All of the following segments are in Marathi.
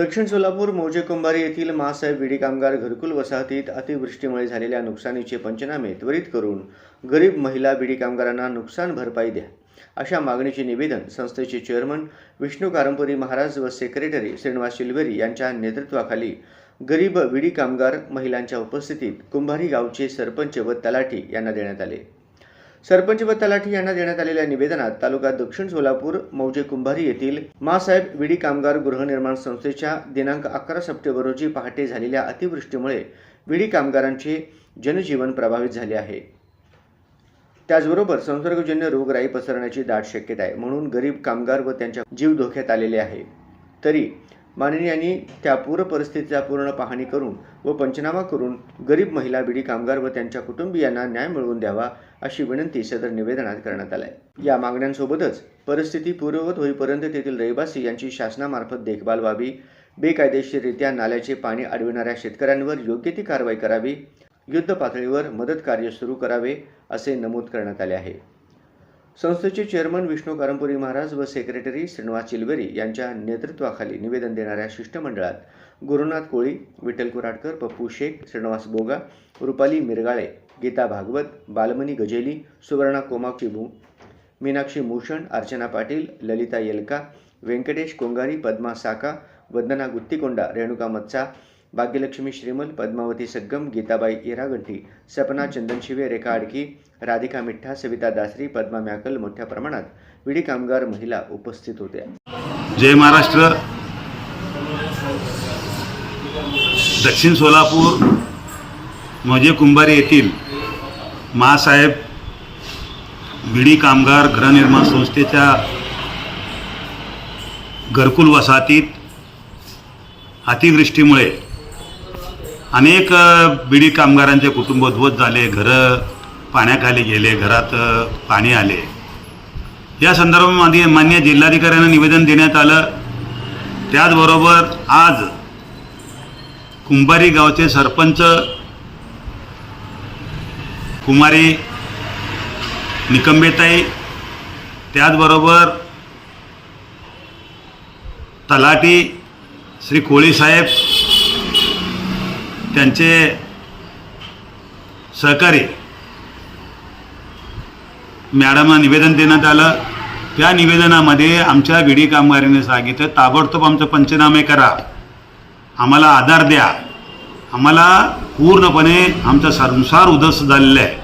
दक्षिण सोलापूर मौजे कुंभारी येथील महासाहेब विडी कामगार घरकुल वसाहतीत अतिवृष्टीमुळे झालेल्या नुकसानीचे पंचनामे त्वरित करून गरीब महिला बिडी कामगारांना नुकसान भरपाई द्या. अशा मागणीचे निवेदन संस्थेचे चेअरमन विष्णू कारंपुरी महाराज व सेक्रेटरी श्रीनिवास शिलवेरी यांच्या नेतृत्वाखाली गरीब विडी कामगार महिलांच्या उपस्थितीत कुंभारी गावचे सरपंच व तलाठी यांना देण्यात आले. सरपंच व तलाठी यांना देण्यात आलेल्या निवेदनात तालुका दक्षिण सोलापूर मौजे कुंभारी येथील मासाहेब विडी कामगार गृहनिर्माण संस्थेच्या दिनांक अकरा सप्टेंबर रोजी पहाटे झालेल्या अतिवृष्टीमुळे विडी कामगारांचे जनजीवन प्रभावित झाले आहे. त्याचबरोबर संसर्गजन्य रोगराई पसरण्याची दाट शक्यता आहे म्हणून गरीब कामगार व त्यांच्या जीव धोक्यात आलेले आहे. तरी माननीयांनी त्या पूर परिस्थितीचा पूर्ण पाहणी करून व पंचनामा करून गरीब महिला बिडी कामगार व त्यांच्या कुटुंबियांना न्याय मिळवून द्यावा अशी विनंती सदर निवेदनात करण्यात आली आहे या मागण्यांसोबतच परिस्थिती पूर्ववत होईपर्यंत तेथील रहिवासी यांची शासनामार्फत देखभाल व्हावी बेकायदेशीररित्या नाल्याचे पाणी अडविणाऱ्या शेतकऱ्यांवर योग्य ती कारवाई करावी युद्ध पातळीवर मदत कार्य सुरू करावे असे नमूद करण्यात आले आहे. संस्थेचे चेअरमन विष्णू कारंपुरी महाराज व सेक्रेटरी श्रीनिवास चिलवेरी यांच्या नेतृत्वाखाली निवेदन देणाऱ्या शिष्टमंडळात गुरुनाथ कोळी विठ्ठल कुराडकर पप्पू शेख श्रीनिवास बोगा रुपाली मिरगाळे गीता भागवत बालमनी गजेली सुवर्णा कोमाक्षी भू मीनाक्षी भूषण अर्चना पाटील ललिता येलका व्यंकटेश कोंगारी पद्मा साका वंदना गुत्तीकोंडा रेणुका मत्सा भाग्यलक्ष्मी श्रीमल पद्मावती सग्गम गीताबाई इरागंठी सपना चंदनशिवे रेखा आडकी राधिका मिठ्ठा सविता दासरी पद्मा म्याकल मोठ्या प्रमाणात विडी कामगार महिला उपस्थित होत्या. जय महाराष्ट्र. दक्षिण सोलापूर मजे कुंभारी येथील मासाहेब विडी कामगार गृहनिर्माण संस्थेच्या घरकुल वसाहतीत अतिवृष्टीमुळे अनेक बिडी कामगारांचे कुटुंब ध्वज झाले घरं पाण्याखाली गेले घरात पाणी आले. या संदर्भामध्ये मान्य जिल्हाधिकाऱ्यांना निवेदन देण्यात आलं. त्याचबरोबर आज कुंभारी गावचे सरपंच कुमारी निकंबेताई त्याचबरोबर तलाटी श्री कोळीसाहेब त्यांचे सहकारी मॅडमना निवेदन देण्यात आलं. त्या निवेदनामध्ये आमच्या विडी कामगारीने सांगितलं ताबडतोब आमचं पंचनामे करा. आम्हाला आधार द्या. आम्हाला पूर्णपणे आमचा संसार उदस झालेला आहे.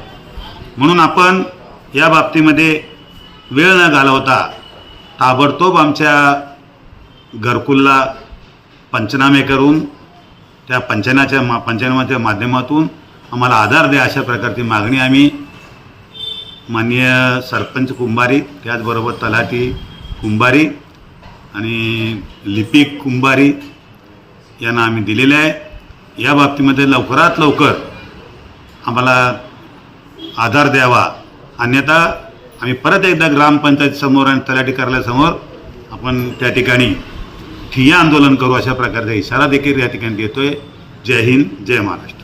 म्हणून आपण या बाबतीमध्ये वेळ न घालवता ताबडतोब आमच्या घरकुलला पंचनामे करून त्या पंचनाच्या मा पंचनामाच्या माध्यमातून आम्हाला आधार द्या अशा प्रकारची मागणी आम्ही माननीय सरपंच कुंभारी त्याचबरोबर तलाठी कुंभारी आणि लिपिक कुंभारी यांना आम्ही दिलेले आहे. या बाबतीमध्ये लवकरात लवकर आम्हाला आधार द्यावा. अन्यथा आम्ही परत एकदा ग्रामपंचायतीसमोर आणि तलाठी कार्यालयासमोर आपण त्या ठिकाणी ठिय्या आंदोलन करू अशा प्रकारचा इशारा देखील या ठिकाणी देतोय. जय हिंद जय महाराष्ट्र.